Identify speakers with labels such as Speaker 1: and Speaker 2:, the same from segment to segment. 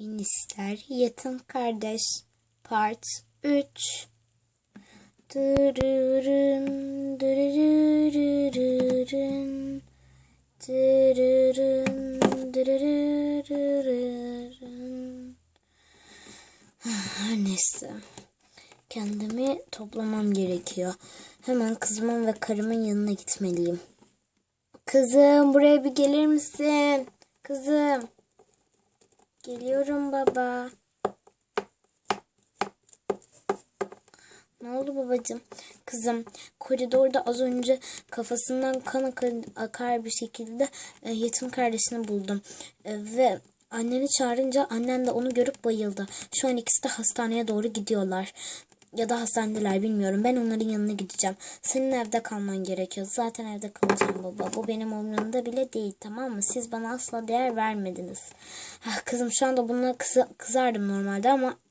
Speaker 1: Feministler Yetim Kardeş Part 3 Dırırın, dırırırırırın, dırırın, dırırırırırın. Her neyse. Kendimi toplamam gerekiyor. Hemen kızımın ve karımın yanına gitmeliyim. Kızım buraya bir gelir misin? Kızım. Geliyorum baba. Ne oldu babacığım? Kızım koridorda az önce kafasından kan akar, bir şekilde e, yetim kardeşini buldum. E, ve anneni çağırınca annen de onu görüp bayıldı. Şu an ikisi de hastaneye doğru gidiyorlar. Ya da hastanedeler bilmiyorum. Ben onların yanına gideceğim. Senin evde kalman gerekiyor. Zaten evde kalacağım baba. Bu benim umurumda bile değil tamam mı? Siz bana asla değer vermediniz. Ah, kızım şu anda bununla kıza- kızardım normalde ama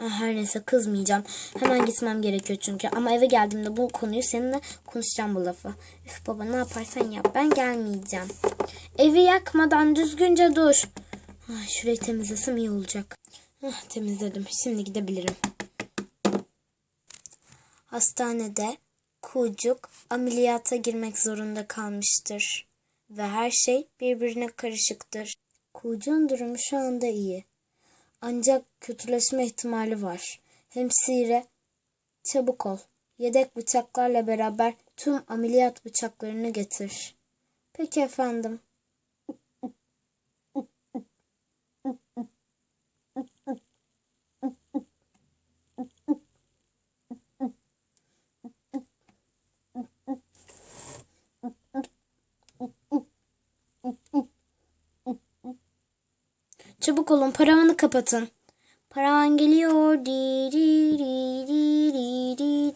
Speaker 1: Ah, Her neyse kızmayacağım. Hemen gitmem gerekiyor çünkü. Ama eve geldiğimde bu konuyu seninle konuşacağım bu lafı. Üf baba ne yaparsan yap. Ben gelmeyeceğim. Evi yakmadan düzgünce dur. Ah, şurayı temizlesem iyi olacak. Ah, temizledim. Şimdi gidebilirim. Hastanede Kucuk ameliyata girmek zorunda kalmıştır. Ve her şey birbirine karışıktır. Kucuk'un durumu şu anda iyi. Ancak kötüleşme ihtimali var. Hemşire, çabuk ol. Yedek bıçaklarla beraber tüm ameliyat bıçaklarını getir. Peki efendim. Çabuk olun paravanı kapatın. Paravan geliyor. Di, di, di, di, di, di.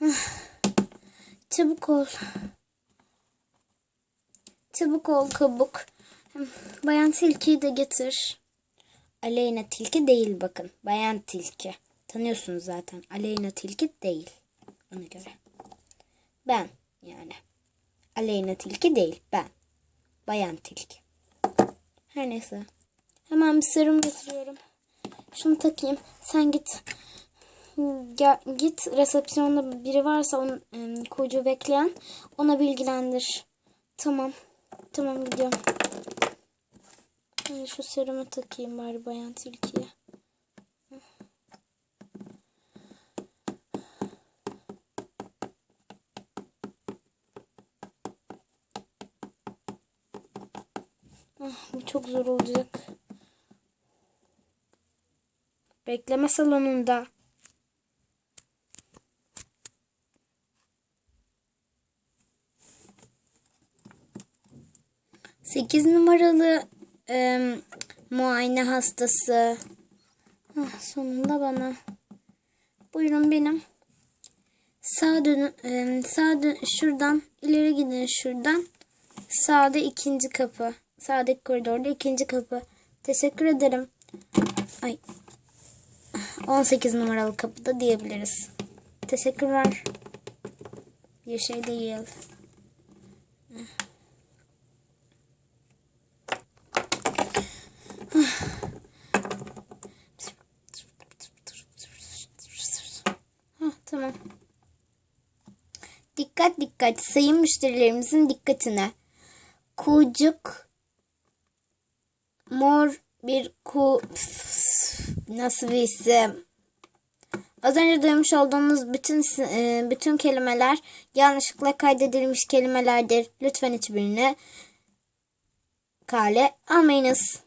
Speaker 1: Çabuk ol. Çabuk ol kabuk. Bayan Tilki'yi de getir. Aleyna Tilki değil bakın. Bayan Tilki. Tanıyorsunuz zaten. Aleyna Tilki değil. Ona göre. Ben yani. Aleyna Tilki değil ben. Bayan Tilki. Her neyse. Hemen bir serum getiriyorum. Şunu takayım. Sen git. Gel, git resepsiyonda biri varsa onun kuyucu bekleyen ona bilgilendir. Tamam. Tamam gidiyorum. Şu serumu takayım bari Bayan Tilki'ye. Ah, bu çok zor olacak. Bekleme salonunda. Sekiz numaralı em, muayene hastası. Ah, sonunda bana. Buyurun benim. Sağ dönün, em, sağ dön, şuradan ileri gidin şuradan. Sağda ikinci kapı. Sağdaki koridorda ikinci kapı. Teşekkür ederim. Ay. 18 numaralı kapıda diyebiliriz. Teşekkürler. Bir şey değil. Hah, tamam. Dikkat dikkat sayın müşterilerimizin dikkatine. Kucuk mor bir ku nasıl bir isim? Az önce duymuş olduğunuz bütün e, bütün kelimeler yanlışlıkla kaydedilmiş kelimelerdir. Lütfen hiçbirini kale almayınız.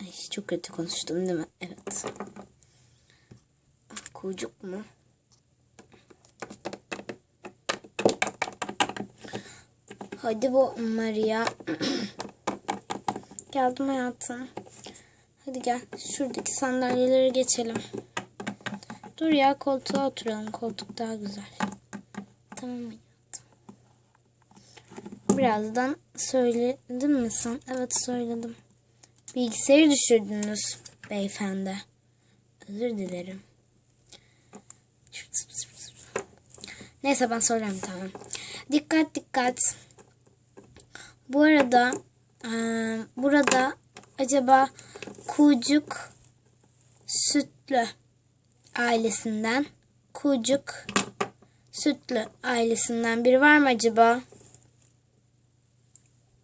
Speaker 1: Ay, çok kötü konuştum değil mi? Evet. Kucuk mu? Hadi bu Maria. Geldim hayatım. Hadi gel. Şuradaki sandalyelere geçelim. Dur ya koltuğa oturalım. Koltuk daha güzel. Tamam hayatım. Birazdan söyledin mi sen? Evet söyledim. Bilgisayarı düşürdünüz beyefendi. Özür dilerim. Neyse ben sorarım tamam. Dikkat dikkat. Bu arada burada acaba kucuk sütlü ailesinden kucuk sütlü ailesinden biri var mı acaba?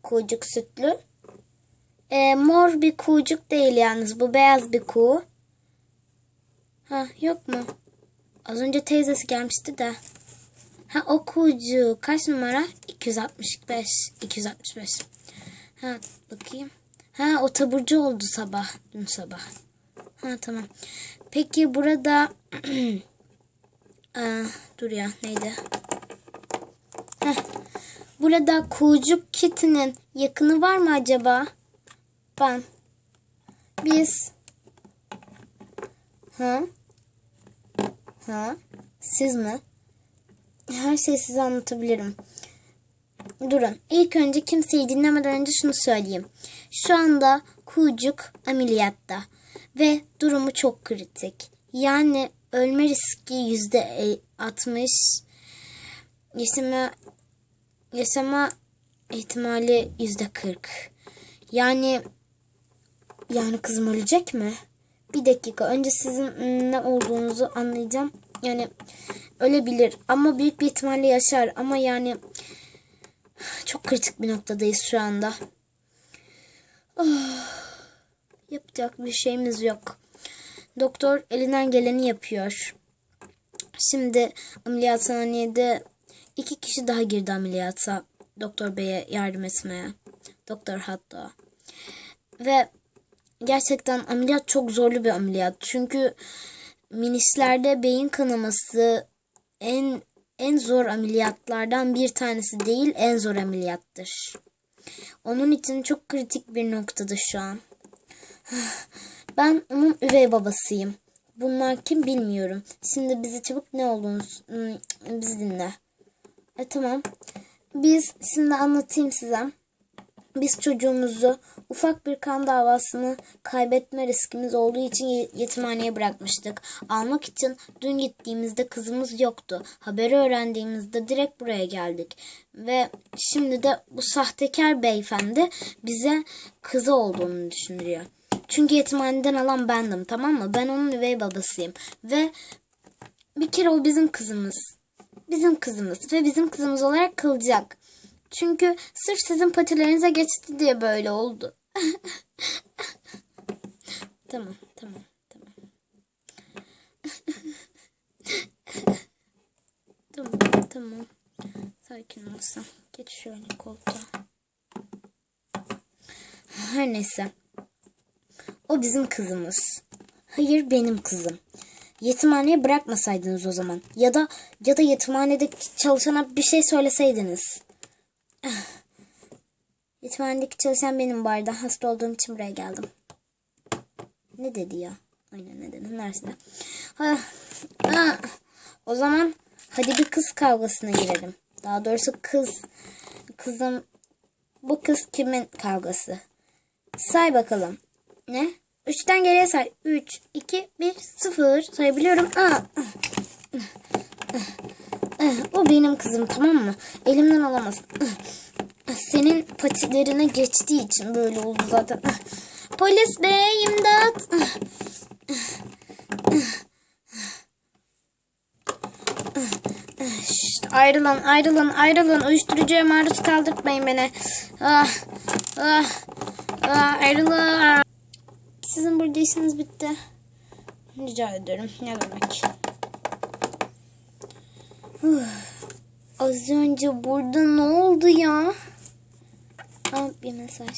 Speaker 1: Kucuk sütlü. Eee, mor bir kucuk değil yalnız. Bu beyaz bir kuğu. Ha yok mu? Az önce teyzesi gelmişti de. Ha o kuğucu kaç numara? 265. 265. Ha bakayım. Ha o taburcu oldu sabah. Dün sabah. Ha tamam. Peki burada Aa, dur ya neydi? Heh. Burada kuğucuk kitinin yakını var mı acaba? Ben. Biz. Ha? Ha? Siz mi? Her şeyi size anlatabilirim. Durun. İlk önce kimseyi dinlemeden önce şunu söyleyeyim. Şu anda Kucuk ameliyatta ve durumu çok kritik. Yani ölme riski yüzde altmış. Yaşama, yaşama ihtimali yüzde kırk. Yani yani kızım ölecek mi? Bir dakika önce sizin ne olduğunuzu anlayacağım. Yani ölebilir ama büyük bir ihtimalle yaşar ama yani çok kritik bir noktadayız şu anda. Ah, yapacak bir şeyimiz yok. Doktor elinden geleni yapıyor. Şimdi ameliyathanede iki kişi daha girdi ameliyata. Doktor beye yardım etmeye. Doktor hatta. Ve gerçekten ameliyat çok zorlu bir ameliyat. Çünkü minislerde beyin kanaması en en zor ameliyatlardan bir tanesi değil, en zor ameliyattır. Onun için çok kritik bir noktada şu an. Ben onun üvey babasıyım. Bunlar kim bilmiyorum. Şimdi bizi çabuk ne olduğunu hmm, bizi dinle. E tamam. Biz şimdi anlatayım size. Biz çocuğumuzu ufak bir kan davasını kaybetme riskimiz olduğu için yetimhaneye bırakmıştık. Almak için dün gittiğimizde kızımız yoktu. Haberi öğrendiğimizde direkt buraya geldik. Ve şimdi de bu sahtekar beyefendi bize kızı olduğunu düşünüyor. Çünkü yetimhaneden alan bendim tamam mı? Ben onun üvey babasıyım. Ve bir kere o bizim kızımız. Bizim kızımız ve bizim kızımız olarak kalacak. Çünkü sırf sizin patilerinize geçti diye böyle oldu. tamam, tamam, tamam. tamam, tamam. Sakin olsun. Geç şöyle koltuğa. Her neyse. O bizim kızımız. Hayır benim kızım. Yetimhaneye bırakmasaydınız o zaman. Ya da ya da yetimhanede çalışana bir şey söyleseydiniz. Yetimhanedeki çalışan benim bu arada. Hasta olduğum için buraya geldim. Ne dedi ya? Aynen ne dedi? Neresinde? Ha, ha. O zaman hadi bir kız kavgasına girelim. Daha doğrusu kız kızım bu kız kimin kavgası? Say bakalım. Ne? Üçten geriye say. Üç, iki, bir, sıfır. Sayabiliyorum. Aa. O benim kızım tamam mı? Elimden alamaz. Senin patilerine geçtiği için böyle oldu zaten. Polis bey imdat. Şşt, ayrılın ayrılın ayrılın uyuşturucuya maruz kaldırtmayın beni. Ah, ah, ah, ayrılın. Sizin burada işiniz bitti. Rica ederim. Ne demek? Az önce burada ne oldu ya? Aa, bir mesaj.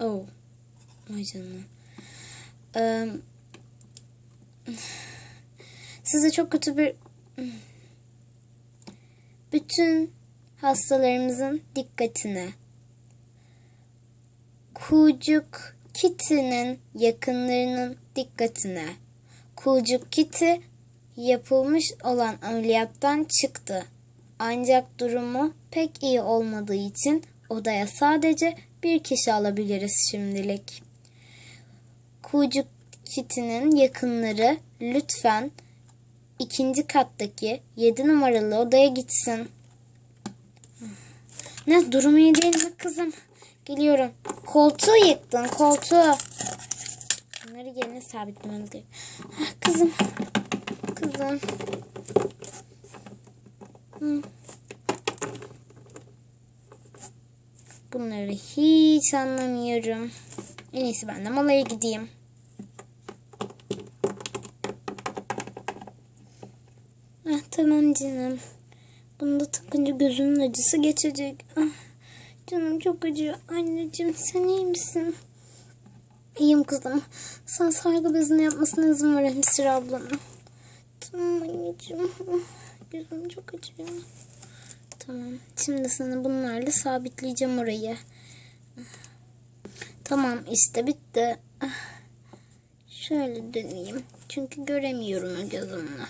Speaker 1: Oh. Vay canına. Ee, size çok kötü bir... Bütün hastalarımızın dikkatine. Kucuk Kitty'nin yakınlarının dikkatine. Kucuk Kitty yapılmış olan ameliyattan çıktı. Ancak durumu pek iyi olmadığı için odaya sadece bir kişi alabiliriz şimdilik. Kucuk Kitty'nin yakınları lütfen ikinci kattaki 7 numaralı odaya gitsin. Ne durum iyi değil mi kızım? Geliyorum. Koltuğu yıktın koltuğu. Bunları yerine sabitlememiz gerekiyor. Ah, Kızım. Kızım. Bunları hiç anlamıyorum. En iyisi ben de molaya gideyim. Ah, tamam canım. Bunu da takınca gözümün acısı geçecek. Ah, canım çok acıyor. Anneciğim sen iyi misin? İyiyim kızım. Sen sargı bezini yapmasına izin ver Hemşire ablanın. Tamam anneciğim. Gözüm çok acıyor. Tamam. Şimdi sana bunlarla sabitleyeceğim orayı. Tamam işte bitti. Şöyle döneyim. Çünkü göremiyorum o gözümle.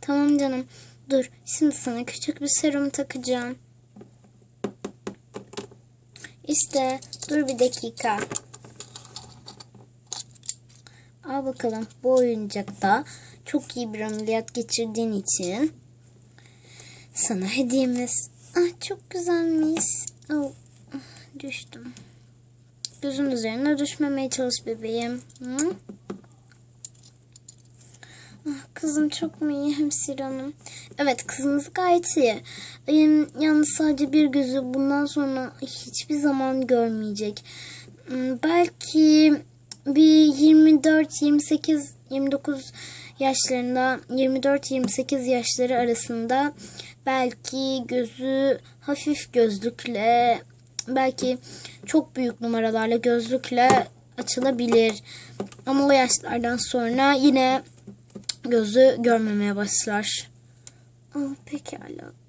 Speaker 1: Tamam canım. Dur. Şimdi sana küçük bir serum takacağım. İşte. Dur bir dakika. Al bakalım. Bu oyuncakta çok iyi bir ameliyat geçirdiğin için sana hediyemiz. Ah çok güzelmiş. Oh, düştüm. Gözün üzerine düşmemeye çalış bebeğim. Hı? Ah, kızım çok mu iyi hemşire hanım? Evet kızınız gayet iyi. Em, Yalnız sadece bir gözü bundan sonra hiçbir zaman görmeyecek. Hmm, Belki bir 24, 28, 29 yaşlarında 24-28 yaşları arasında belki gözü hafif gözlükle belki çok büyük numaralarla gözlükle açılabilir. Ama o yaşlardan sonra yine gözü görmemeye başlar. Aa, pekala.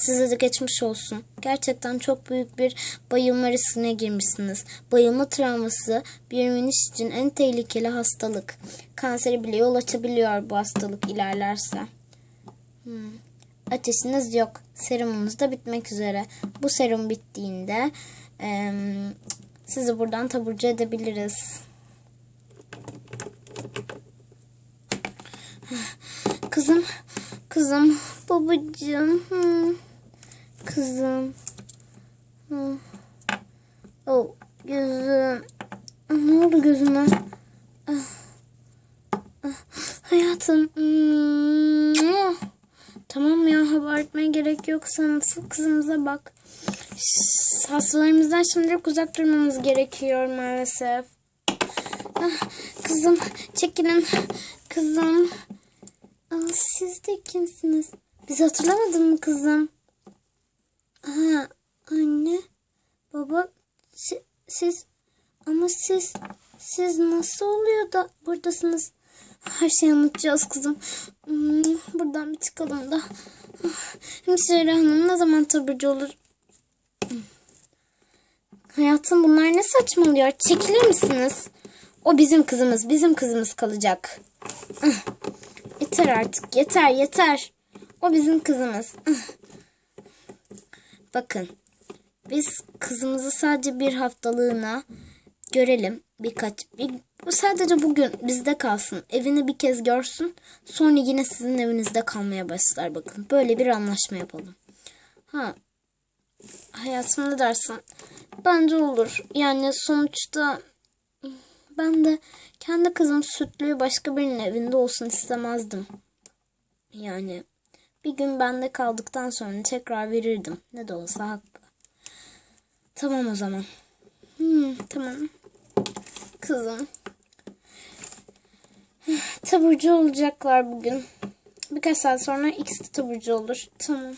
Speaker 1: Size de geçmiş olsun. Gerçekten çok büyük bir bayılma riskine girmişsiniz. Bayılma travması bir miniş için en tehlikeli hastalık. Kanseri bile yol açabiliyor bu hastalık ilerlerse. Hmm. Ateşiniz yok. Serumumuz da bitmek üzere. Bu serum bittiğinde em, sizi buradan taburcu edebiliriz. Kızım, kızım, babacığım. hmm. Kızım. Oh, gözüm. Ah, Ne oldu gözüme? Ah. Ah, Hayatım. Tamam ya abartmaya gerek yok. Sen nasıl kızımıza bak. Hastalarımızdan şimdilik uzak durmamız gerekiyor maalesef. Kızım çekilin. Kızım. Siz de kimsiniz? Bizi hatırlamadın mı kızım? Ha, anne, baba, si- siz ama siz siz nasıl oluyor da buradasınız? Her şeyi anlatacağız kızım. Hmm, Buradan bir çıkalım da. Hemşire hanım ne zaman taburcu olur? Hayatım bunlar ne saçmalıyor? Çekilir misiniz? O bizim kızımız, bizim kızımız kalacak. Yeter artık, yeter, yeter. O bizim kızımız. Bakın, biz kızımızı sadece bir haftalığına görelim. Birkaç, bir, bu sadece bugün bizde kalsın. Evini bir kez görsün. Sonra yine sizin evinizde kalmaya başlar bakın. Böyle bir anlaşma yapalım. Ha, hayatım ne dersin? Bence olur. Yani sonuçta ben de kendi kızım sütlüğü başka birinin evinde olsun istemezdim. Yani bir gün bende kaldıktan sonra tekrar verirdim. Ne de olsa hakkı. Tamam o zaman. Hmm, tamam. Kızım. Taburcu olacaklar bugün. Birkaç saat sonra ikisi de taburcu olur. Tamam.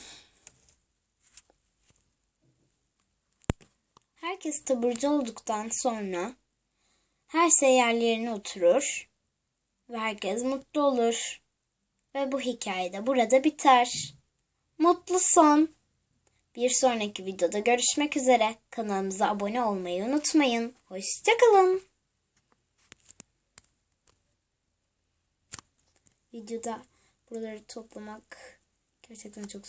Speaker 1: Herkes taburcu olduktan sonra her şey yerlerine oturur ve herkes mutlu olur. Ve bu hikaye de burada biter. Mutlu son. Bir sonraki videoda görüşmek üzere. Kanalımıza abone olmayı unutmayın. Hoşçakalın. Videoda buraları toplamak gerçekten çok zor.